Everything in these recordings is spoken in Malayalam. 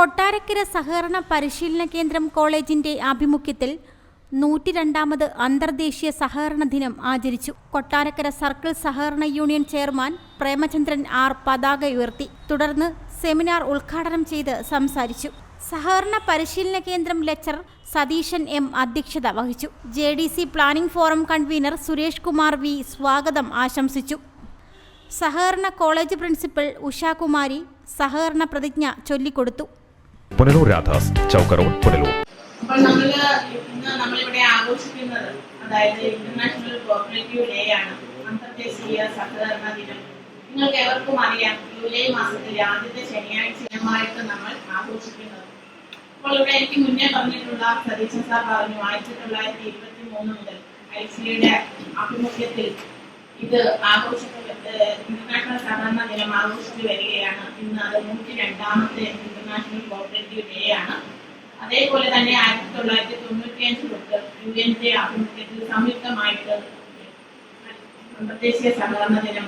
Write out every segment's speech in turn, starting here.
കൊട്ടാരക്കര സഹകരണ പരിശീലന കേന്ദ്രം കോളേജിന്റെ ആഭിമുഖ്യത്തിൽ നൂറ്റി രണ്ടാമത് അന്തർദേശീയ സഹകരണ ദിനം ആചരിച്ചു. കൊട്ടാരക്കര സർക്കിൾ സഹകരണ യൂണിയൻ ചെയർമാൻ പ്രേമചന്ദ്രൻ ആർ പതാക ഉയർത്തി. തുടർന്ന് സെമിനാർ ഉദ്ഘാടനം ചെയ്ത് സംസാരിച്ചു. സഹകരണ പരിശീലന കേന്ദ്രം ലെക്ചർ സതീശൻ എം അധ്യക്ഷത വഹിച്ചു. J D C planning forum convener Suresh Kumar V സ്വാഗതം ആശംസിച്ചു. സഹകരണ കോളേജ് പ്രിൻസിപ്പൽ ഉഷാകുമാരി സഹകരണ പ്രതിജ്ഞ ചൊല്ലിക്കൊടുത്തു. പുനലൂർ രാധാസ് ചൗക്കറോൺ പുനലൂർ. ഇന്ന് നമ്മളിവിടെ ആഘോഷിക്കുന്നത് അതായത് ഇന്റർനാഷണൽ കോപ്പറേറ്റീവ് ഡേ ആണ്. അന്തർദേശീയ സഹകരണ ദിനം. നിങ്ങൾക്ക് എവർക്കും അറിയാം ജൂലൈ മാസത്തിലെ ആദ്യത്തെ ശനിയാഴ്ച നമ്മൾ ആഘോഷിക്കുന്നത്. അപ്പോൾ ഇവിടെ എനിക്ക് മുന്നേ പറഞ്ഞിട്ടുള്ള സതീശൻ സാർ പറഞ്ഞു ആയിരത്തി തൊള്ളായിരത്തി ഇരുപത്തി മൂന്ന് മുതൽ ഐ സിയുടെ ആഭിമുഖ്യത്തിൽ ഇത് ആഘോഷിക്കപ്പെട്ട് ഇന്റർനാഷണൽ സഹകരണ ദിനം ആഘോഷിച്ചു വരികയാണ്. ഇന്ന് അത് നൂറ്റി രണ്ടാമത്തെ ഇന്റർനാഷണൽ കോപ്പറേറ്റീവ് ഡേ ആണ്. അതേപോലെ തന്നെ ആയിരത്തി തൊള്ളായിരത്തി തൊണ്ണൂറ്റി അഞ്ച് തൊട്ട് യു എന്റെ ആഭിമുഖ്യത്തിൽ സംയുക്തമായിട്ട് അന്തർദേശീയ സഹകരണ ദിനം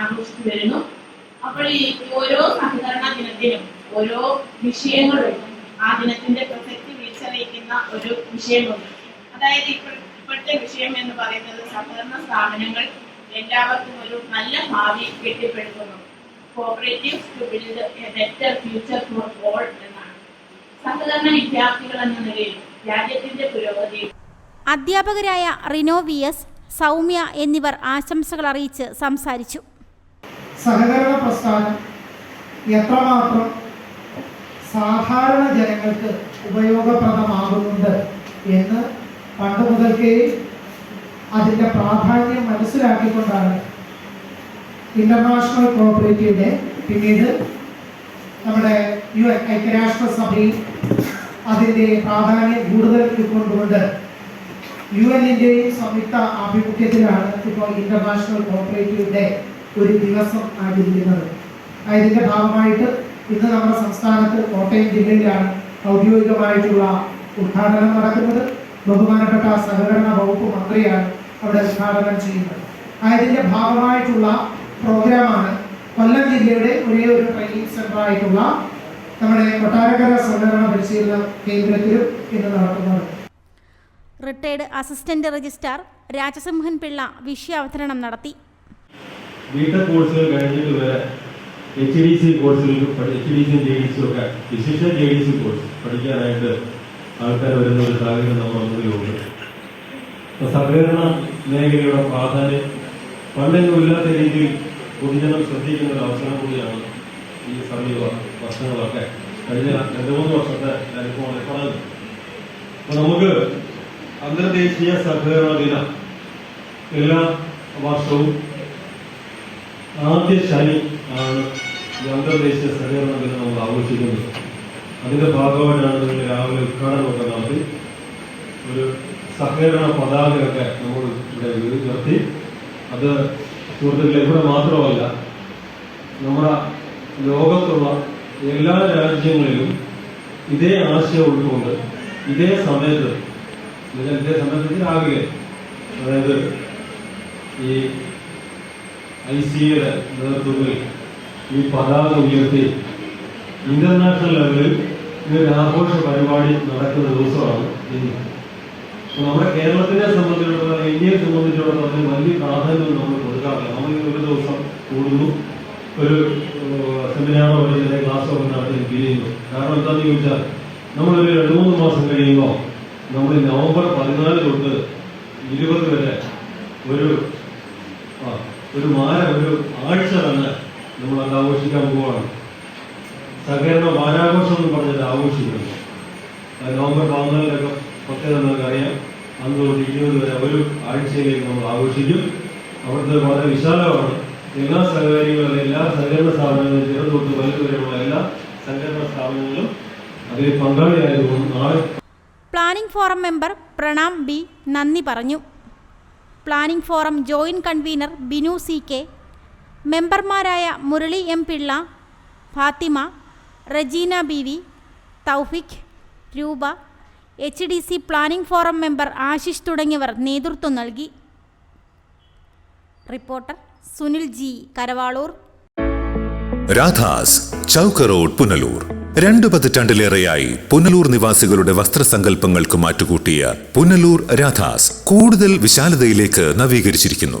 ആഘോഷിച്ചു വരുന്നു. അപ്പോൾ ഈ ഓരോ സഹകരണ ദിനത്തിനും ഓരോ വിഷയങ്ങളും ആ ദിനത്തിന്റെ പ്രസക്തി വിളിച്ചറിയിക്കുന്ന ഒരു വിഷയമുണ്ട്. അതായത് ഇപ്പോഴത്തെ വിഷയം എന്ന് പറയുന്നത് സഹകരണ സ്ഥാപനങ്ങൾ എല്ലാവർക്കും ഒരു നല്ല ഭാവി കെട്ടിപ്പടുക്കുന്നു cooperatives to build a better future for all എന്നാണ്. സഹകരണ വിദ്യാർത്ഥികൾ എന്ന നിലയിൽ രാജ്യത്തിന്റെ പുരോഗതി. അധ്യാപകരായ റിനോ വി എസ് സൗമ്യ എന്നിവർ ആശംസകൾ അറിയിച്ച് സംസാരിച്ചു. സഹകരണ പ്രസ്ഥാനം എത്രമാത്രം സാധാരണ ജനങ്ങൾക്ക് ഉപയോഗപ്രദമാകുന്നുണ്ട് എന്ന് പണ്ട് മുതൽക്കേ അതിന്റെ പ്രാധാന്യം മനസ്സിലാക്കിക്കൊണ്ടാണ് ഇന്റർനാഷണൽ കോപ്പറേറ്റീവ് ഡേ പിന്നീട് നമ്മുടെ യു എൻ ഐക്യരാഷ്ട്രസഭയിൽ അതിന്റെ പ്രാധാന്യം കൂടുതൽ ഉൾക്കൊണ്ടുകൊണ്ട് യു എന്നിന്റെയും സംയുക്ത ആഭിമുഖ്യത്തിലാണ് ഇപ്പോൾ ഇന്റർനാഷണൽ കോപ്പറേറ്റീവ് ഡേ ഒരു ദിവസം ആചരിക്കുന്നത്. അതിന്റെ ഭാഗമായിട്ട് ഇന്ന് നമ്മുടെ സംസ്ഥാനത്ത് കോട്ടയം ജില്ലയിലാണ് ഔദ്യോഗികമായിട്ടുള്ള ഉദ്ഘാടനം നടക്കുന്നത്. ബഹുമാനപ്പെട്ട സഹകരണ വകുപ്പ് മന്ത്രിയാണ് അവിടെ ഉദ്ഘാടനം ചെയ്യുന്നത്. അതിന്റെ ഭാഗമായിട്ടുള്ള പ്രോഗ്രാമാണ് കൊല്ലം ജില്ലയുടെ ഒരേ ഒരു ട്രെയിനിങ് സെന്റർ ആയിട്ടുള്ള നമ്മുടെ കൊട്ടാരക്കര സഹകരണ പരിശീലന കേന്ദ്രത്തിലും ഇന്ന് നടക്കുന്നത് retired assistant registrar Rajasimhan Pillai വിഷയാവതരണം നടത്തി. ബിടെക് കോഴ്സുകൾ കഴിഞ്ഞിട്ട് വരെ എച്ച് ഡി സി കോഴ്സുകൾ H D C J D C ഒക്കെ വിശിഷ്ട ജെ ഡി സി കോഴ്സ് പഠിക്കാനായിട്ട് ആൾക്കാർ വരുന്ന ഒരു സാഹചര്യം നമ്മൾ ഒന്നുകൂടി ഉണ്ട് സഹകരണ മേഖലയുടെ പ്രാധാന്യം പണ്ടെങ്കിലും ഇല്ലാത്ത രീതിയിൽ പൊതുജനം ശ്രദ്ധിക്കുന്ന ഒരു അവസരം കൂടിയാണ് ഈ സമീപ വർഷങ്ങളൊക്കെ. കഴിഞ്ഞ രണ്ട് മൂന്ന് വർഷത്തെ അനുഭവമാണ് പറഞ്ഞത് അപ്പൊ നമുക്ക് അന്തർദേശീയ സഹകരണ ദിനം എല്ലാ വർഷവും ആദ്യ ശനി ആണ് ഈ അന്തർദേശീയ സഹകരണ ദിനം നമ്മൾ ആഘോഷിക്കുന്നത്. അതിന്റെ ഭാഗമായിട്ടാണ് നിങ്ങൾ രാവിലെ ഉദ്ഘാടനമൊക്കെ നടത്തി. ഒരു സഹകരണ പതാകയൊക്കെ നമ്മൾ ഇവിടെ ഉയർത്തി. അത് സുഹൃത്തുക്കളെ ഇവിടെ മാത്രമല്ല നമ്മുടെ ലോകത്തുള്ള എല്ലാ രാജ്യങ്ങളിലും ഇതേ ആശയം ഉൾക്കൊണ്ട് ഇതേ സമയത്ത് ഇതേ സമയത്ത് രാവിലെ അതായത് ഈ ഐ സിയുടെ നേതൃത്വത്തിൽ ഈ പതാക ഉയർത്തി ഇന്റർനാഷണൽ ലെവലിൽ ഇതൊരു ആഘോഷ പരിപാടി നടക്കുന്ന ദിവസമാണ് ഇന്ന്. നമ്മുടെ കേരളത്തിനെ സംബന്ധിച്ചിടത്തോളം ഇന്ത്യയെ സംബന്ധിച്ചിടത്തോളം വലിയ പ്രാധാന്യം നമ്മൾ കൊടുക്കാറില്ല. നമ്മൾ ഇങ്ങനെ ഒരു ദിവസം കൂടുന്നു ഒരു സെമിനാറോ അല്ലെങ്കിൽ ക്ലാസ്സോ നടത്തി ചെയ്യുന്നു. കാരണം എന്താണെന്ന് ചോദിച്ചാൽ നമ്മളൊരു രണ്ട് മൂന്ന് മാസം കഴിയുമ്പോൾ നമ്മൾ നവംബർ പതിനാല് തൊട്ട് ഇരുപത് വരെ ഒരു ഒരു മാര ഒരു ആഴ്ച തന്നെ നമ്മൾ അത് ആഘോഷിക്കാൻ പോവാണ്. സഹകരണ വാരാഘോഷം എന്ന് പറഞ്ഞാൽ ആഘോഷിക്കുന്നു. നവംബർ പതിനാലിലൊക്കെ പ്രത്യേകത നമുക്കറിയാം അന്ന് തൊട്ട് ഇരുപത് വരെ ഒരു ആഴ്ചയിലേക്ക് നമ്മൾ ആഘോഷിക്കും. അവിടുത്തെ വളരെ വിശാലമാണ്. എല്ലാ സഹകാരികളും എല്ലാ സഹകരണ സ്ഥാപനങ്ങളും ചെറുത് തൊട്ട് വലുതുവരെയുള്ള എല്ലാ സഹകരണ സ്ഥാപനങ്ങളും അതിൽ പങ്കാളിയായതുകൊണ്ട് നാളെ planning forum member Pranam B നന്ദി പറഞ്ഞു. Planning forum joint convener Binu C K. മെമ്പർമാരായ Murali M Pillai Fathima Rajeena B V Thoufeek Roopa H D C planning forum member Ashish തുടങ്ങിയവർ നേതൃത്വം നൽകി. Reporter Sunil G Karavalur. Radhas Chowka road Punalur. രണ്ടു പതിറ്റാണ്ടിലേറെയായി പുനലൂർ നിവാസികളുടെ വസ്ത്രസങ്കല്പങ്ങൾക്ക് മാറ്റുകൂട്ടിയ പുനലൂർ രാധാസ് കൂടുതൽ വിശാലതയിലേക്ക് നവീകരിച്ചിരിക്കുന്നു.